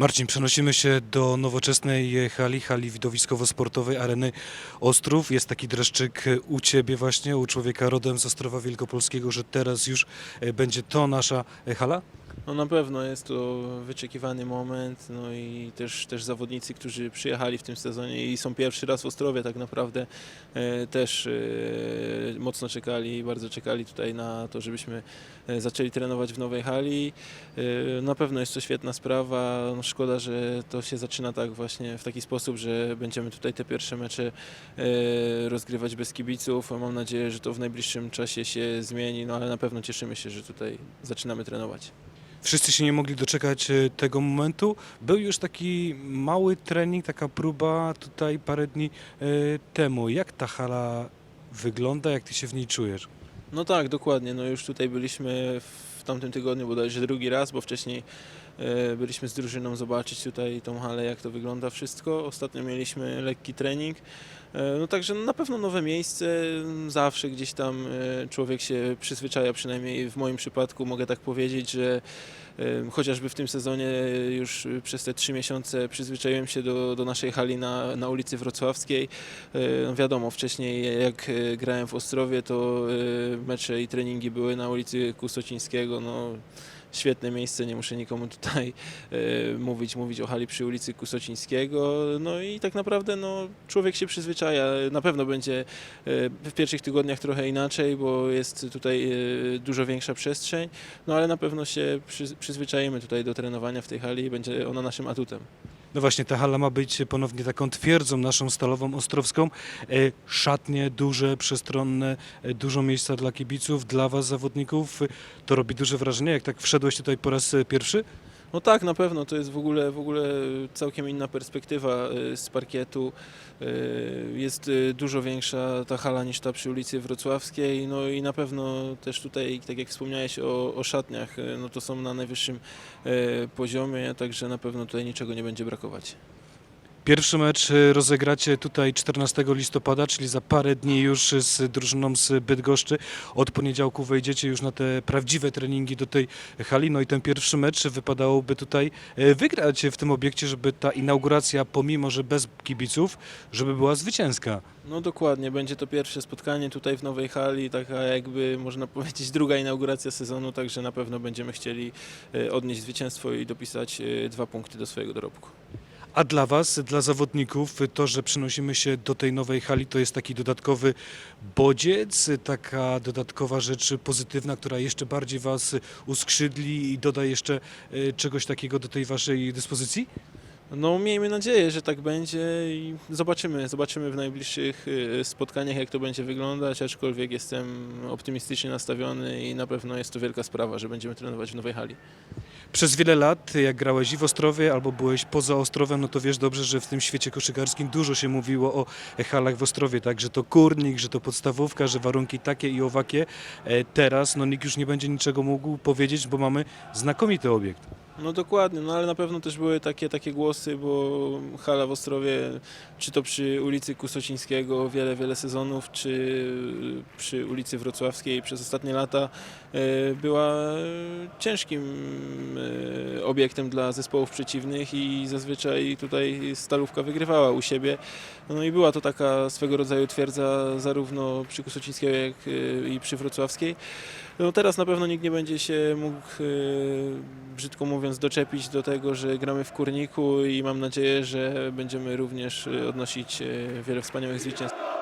Marcin, przenosimy się do nowoczesnej hali, hali widowiskowo-sportowej Areny Ostrów. Jest taki dreszczyk u Ciebie właśnie, u człowieka rodem z Ostrowa Wielkopolskiego, że teraz już e, będzie to nasza e, hala? No na pewno jest to wyczekiwany moment, no i też, też zawodnicy, którzy przyjechali w tym sezonie i są pierwszy raz w Ostrowie tak naprawdę e, też e, mocno czekali, bardzo czekali tutaj na to, żebyśmy e, zaczęli trenować w nowej hali. E, na pewno jest to świetna sprawa, no szkoda, że to się zaczyna tak właśnie w taki sposób, że będziemy tutaj te pierwsze mecze e, rozgrywać bez kibiców. Mam nadzieję, że to w najbliższym czasie się zmieni, no ale na pewno cieszymy się, że tutaj zaczynamy trenować. Wszyscy się nie mogli doczekać e, tego momentu. Był już taki mały trening, taka próba tutaj parę dni e, temu. Jak ta hala wygląda, jak Ty się w niej czujesz? No tak, dokładnie. No już tutaj byliśmy w tamtym tygodniu bodajże drugi raz, bo wcześniej byliśmy z drużyną zobaczyć tutaj tą halę, jak to wygląda wszystko. Ostatnio mieliśmy lekki trening. E, No także na pewno nowe miejsce, zawsze gdzieś tam e, człowiek się przyzwyczaja, przynajmniej w moim przypadku mogę tak powiedzieć, że e, chociażby w tym sezonie już przez te trzy miesiące przyzwyczaiłem się do, do naszej hali na, na ulicy Wrocławskiej. E, No wiadomo, wcześniej jak e, grałem w Ostrowie, to e, mecze i treningi były na ulicy Kusocińskiego. No, świetne miejsce, nie muszę nikomu tutaj e, mówić, mówić o hali przy ulicy Kusocińskiego. No i tak naprawdę no, człowiek się przyzwyczaja. Na pewno będzie e, w pierwszych tygodniach trochę inaczej, bo jest tutaj e, dużo większa przestrzeń, no ale na pewno się przy, przyzwyczajimy tutaj do trenowania w tej hali i będzie ona naszym atutem. No właśnie, ta hala ma być ponownie taką twierdzą naszą stalową ostrowską. E, Szatnie duże, przestronne, e, dużo miejsca dla kibiców, dla was zawodników. E, To robi duże wrażenie, jak tak wszedłeś tutaj po raz pierwszy? No tak, na pewno to jest w ogóle, w ogóle całkiem inna perspektywa y, z parkietu. Y, Jest y, dużo większa ta hala niż ta przy ulicy Wrocławskiej. No i na pewno też tutaj, tak jak wspomniałeś o, o szatniach, no to są na najwyższym poziomie, także na pewno tutaj niczego nie będzie brakować. Pierwszy mecz e, rozegracie tutaj 14 listopada, czyli za parę dni już z drużyną z Bydgoszczy. Od poniedziałku wejdziecie już na te prawdziwe treningi do tej hali. No i ten pierwszy mecz wypadałoby tutaj e, wygrać w tym obiekcie, żeby ta inauguracja, pomimo że bez kibiców, żeby była zwycięska. No dokładnie, będzie to pierwsze spotkanie tutaj w nowej hali, taka jakby można powiedzieć druga inauguracja sezonu, także na pewno będziemy chcieli y, odnieść zwycięstwo i dopisać y, dwa punkty do swojego dorobku. A dla Was, dla zawodników, to, że przenosimy się do tej nowej hali, to jest taki dodatkowy bodziec, taka dodatkowa rzecz pozytywna, która jeszcze bardziej Was uskrzydli i doda jeszcze e, czegoś takiego do tej Waszej dyspozycji? No miejmy nadzieję, że tak będzie i zobaczymy, zobaczymy w najbliższych y, spotkaniach jak to będzie wyglądać, aczkolwiek jestem optymistycznie nastawiony i na pewno jest to wielka sprawa, że będziemy trenować w nowej hali. Przez wiele lat, jak grałeś i w Ostrowie, albo byłeś poza Ostrowem, no to wiesz dobrze, że w tym świecie koszykarskim dużo się mówiło o halach w Ostrowie, tak, że to kurnik, że to podstawówka, że warunki takie i owakie. E, Teraz no, nikt już nie będzie niczego mógł powiedzieć, bo mamy znakomity obiekt. No dokładnie, no ale na pewno też były takie, takie głosy, bo hala w Ostrowie, czy to przy ulicy Kusocińskiego wiele, wiele sezonów, czy przy ulicy Wrocławskiej przez ostatnie lata e, była ciężkim e, obiektem dla zespołów przeciwnych i zazwyczaj tutaj Stalówka wygrywała u siebie. No i była to taka swego rodzaju twierdza zarówno przy Kusocińskiego, jak e, i przy Wrocławskiej. No teraz na pewno nikt nie będzie się mógł, brzydko mówiąc, doczepić do tego, że gramy w kurniku i mam nadzieję, że będziemy również e, odnosić e, wiele wspaniałych zwycięstw.